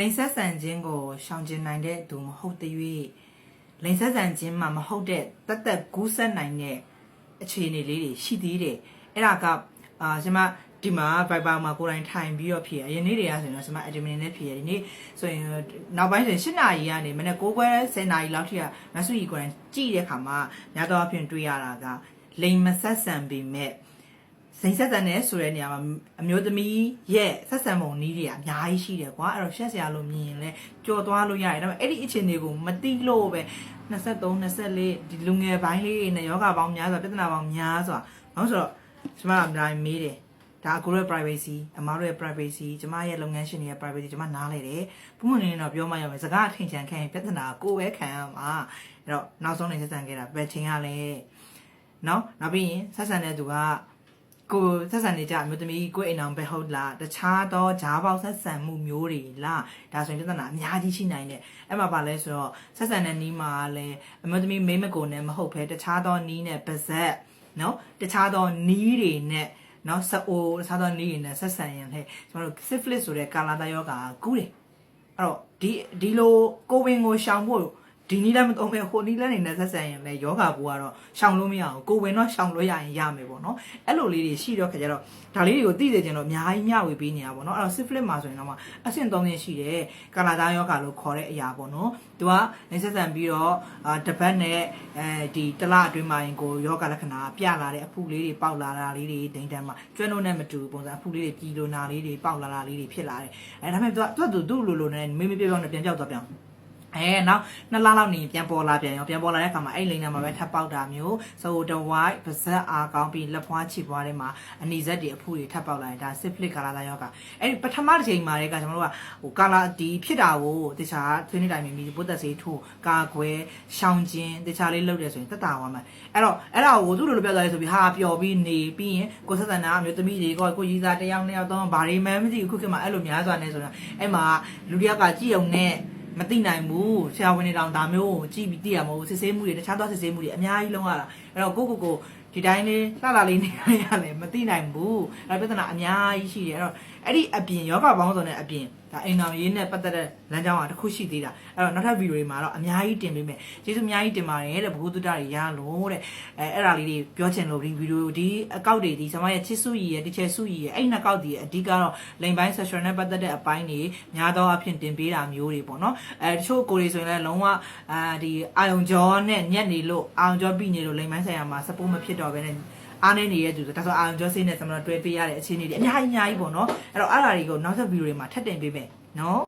လိန်ဆက်ဆန်ခြင်းကိုရှောင်ကျဉ်နိုင်တဲ့သူမဟုတ်သေး၍လိန်ဆက်ဆန်ခြင်းမှာမဟုတ်တဲ့တတ်သက်ကူးဆက်နိုင်တဲ့အခြေအနေလေးတွေရှိသေးတယ်အဲ့ဒါကအာကျွန်မဒီမှာ Viber မှာကိုယ်တိုင်ထိုင်ပြီးတော့ဖြည့်ရအရင်နေ့တွေကဆိုရင်တော့ကျွန်မ admin နဲ့ဖြည့်ရဒီနေ့ဆိုရင်နောက်ပိုင်းဆိုရင်7နာရီကနေမနေ့9ခွဲ10နာရီလောက်ထိကမဆူကြီးကိုယ်တိုင်ကြည့်တဲ့ခါမှာများသောအားဖြင့်တွေ့ရတာကလိန်မဆက်ဆန်ပေမဲ့ စိန်ဆက်ဆန်တဲ့ဆိုတဲ့နေရာမှာအမျိုးသမီးရဲ့ဆက်ဆံပုံနည်းတွေကအများကြီးရှိတယ်ကွာအဲ့တော့ရှက်စရာလို့မြင်ရင်လည်းကြော်သွားလို့ရတယ်ဒါပေမဲ့အဲ့ဒီအခြေအနေကိုမသိလို့ပဲ23 24ဒီလူငယ်ပိုင်းလေးတွေနဲ့ယောဂပေါင်းများစွာပြဿနာပေါင်းများစွာဘာလို့ဆိုတော့ကျမကအများကြီးမေးတယ်ဒါအကိုရဲ့ privacy အမားတို့ရဲ့ privacy ကျမရဲ့လုပ်ငန်းရှင်တွေရဲ့ privacy ကျမနားလဲတယ်ပုံမှန်နေတော့ပြောမှရမယ်စကားအထင်ချန်ခံရင်ပြဿနာကိုပဲခံရမှာအဲ့တော့နောက်ဆုံးနေဆက်ဆံခဲ့တာဘယ်ချိန်ကလဲနော်နောက်ပြီးရင်ဆက်ဆံတဲ့သူက ကိုဆက်ဆံနေကြအမျိုးသမီးကိုအိမ်အောင်ပဲဟုတ်လားတခြားသောဂျားပေါက်ဆက်ဆံမှုမျိုးတွေလားဒါဆိုရင်ပြဿနာအများကြီးရှိနိုင်တယ်အဲ့မှာပါလဲဆိုတော့ဆက်ဆံတဲ့နီးမှာလည်းအမျိုးသမီးမိမကိုနဲ့မဟုတ်ဘဲတခြားသောနီးနဲ့ပါဇက်နော်တခြားသောနီးတွေနဲ့နော်စအိုတခြားသောနီးတွေနဲ့ဆက်ဆံရင်လေကျွန်တော်တို့ syphilis ဆိုတဲ့ကာလာတယောဂါကူးတယ်အဲ့တော့ဒီဒီလိုကိုဝင်ကိုရှောင်ဖို့ ဒီနီးလည်းမသုံးပဲဟိုနီးလည်းနေနဲ့ဆက်ဆံရင်လည်းယောဂဘူကတော့ရှောင်လို့မရအောင်ကိုဝင်တော့ရှောင်လို့ရရင်ရမယ်ပေါ့နော်အဲ့လိုလေးတွေရှိတော့ခါကြတော့ဒါလေးတွေကိုသိစေချင်တော့အများကြီးမျှဝေပေးနေတာပေါ့နော်အဲ့တော့ syphilis မှာဆိုရင်တော့အဆင့်3ဆင့်ရှိတယ်ကာလာသားယောဂလို့ခေါ်တဲ့အရာပေါ့နော်သူကနေဆက်ဆံပြီးတော့အာတပတ်နဲ့အဲဒီတလအတွင်းမှာရင်ကိုယောဂလက္ခဏာပြလာတဲ့အဖုလေးတွေပေါက်လာတာလေးတွေဒိန်တန်းမှာကျွမ်းလို့နဲ့မတူဘူးပုံစံအဖုလေးတွေပြည်လိုနာလေးတွေပေါက်လာတာလေးတွေဖြစ်လာတယ်အဲဒါပေမဲ့သူကသူကသူ့လိုလိုနဲ့မေးမေးပြောပြောနဲ့ပြန်ပြောက်သွားပြန် အဲနောက်နှစ်လလောက်နေပြန်ပေါ်လာပြန်ရောပြန်ပေါ်လာတဲ့အခါမှာအဲ့လိန်နာမှာပဲထပ်ပေါက်တာမျိုးဆိုတဝိုက်ပါဇက်အားကောင်းပြီးလက်ဖွားချီပွားထဲမှာအနီဇက်တွေအဖူတွေထပ်ပေါက်လာတယ်ဒါ syphilis ကာလာသားယောဂအဲ့ဒီပထမတစ်ချိန်မှာလေကကျွန်တော်တို့ကဟိုကာလာဒီဖြစ်တာကိုတခြားသွေးနေ့တိုင်းမြင်ပြီးပုတ်သက်စေးထိုးကာကွယ်ရှောင်ကျဉ်တခြားလေးလုပ်တယ်ဆိုရင်တက်တာသွားမှာအဲ့တော့အဲ့ဒါကိုသူ့လိုလိုပြောသွားရဲဆိုပြီးဟာပျော်ပြီးနေပြီးရင်ကိုဆက်ဆန္ဒအမျိုးသမီးတွေကကိုကြီးစားတစ်ယောက်နှစ်ယောက်သုံးဘာတွေမှမသိဘူးခုခေတ်မှာအဲ့လိုများစွာနေဆိုတော့အဲ့မှာလူတစ်ယောက်ကကြည့်အောင်နဲ့ မသိနိုင်ဘူးဆရာဝန်တွေတောင်ဒါမျိုးကိုကြည့်ပြီးသိရမဟုတ်စစ်ဆေးမှုတွေတခြားသောစစ်ဆေးမှုတွေအများကြီးလုံးရတာအဲ့တော့ကိုကိုကိုဒီတိုင်းလေးလှလှလေးနေရရတယ်မသိနိုင်ဘူးအဲ့ပြဿနာအများကြီးရှိတယ်အဲ့တော့အဲ့ဒီအပြင်ယောဂပေါင်းစုံတဲ့အပြင် ဒါအိမ်တော်ရေးနဲ့ပတ်သက်တဲ့လမ်းကြောင်းကတစ်ခုရှိသေးတာအဲ့တော့နောက်ထပ်ဗီဒီယိုတွေမှာတော့အများကြီးတင်ပေးမယ်ကျေးဇူးအများကြီးတင်ပါတယ်တဲ့ဘုဟုတုတ္တတွေရလို့တဲ့အဲအဲ့ဒါလေးတွေပြောချင်လို့ဒီဗီဒီယိုဒီအကောက်တွေဒီဆမရဲ့ချစ်စုကြီးရဲ့တချေစုကြီးရဲ့အဲ့နှစ်ကောက်ဒီအဓိကတော့လိန်ပိုင်း session နဲ့ပတ်သက်တဲ့အပိုင်းတွေများသောအားဖြင့်တင်ပေးတာမျိုးတွေပေါ့နော်အဲတချို့ကိုယ်တွေဆိုရင်လည်းလုံးဝအာဒီအာယုံကြောနဲ့ညက်နေလို့အာယုံကြောပြီးနေလို့လိန်ပိုင်းဆိုင်ရာမှာ support မဖြစ်တော့ဘဲနဲ့ အားနေနေတဲ့သူဆိုဒါဆိုအာယုံကြောစိတ်နဲ့ကျွန်တော်တွဲပေးရတဲ့အခြေအနေတွေအများကြီးအများကြီးပေါ့နော်အဲ့တော့အဲ့ဒါတွေကိုနောက်ဆက်ဗီဒီယိုတွေမှာထပ်တင်ပေးမယ်နော်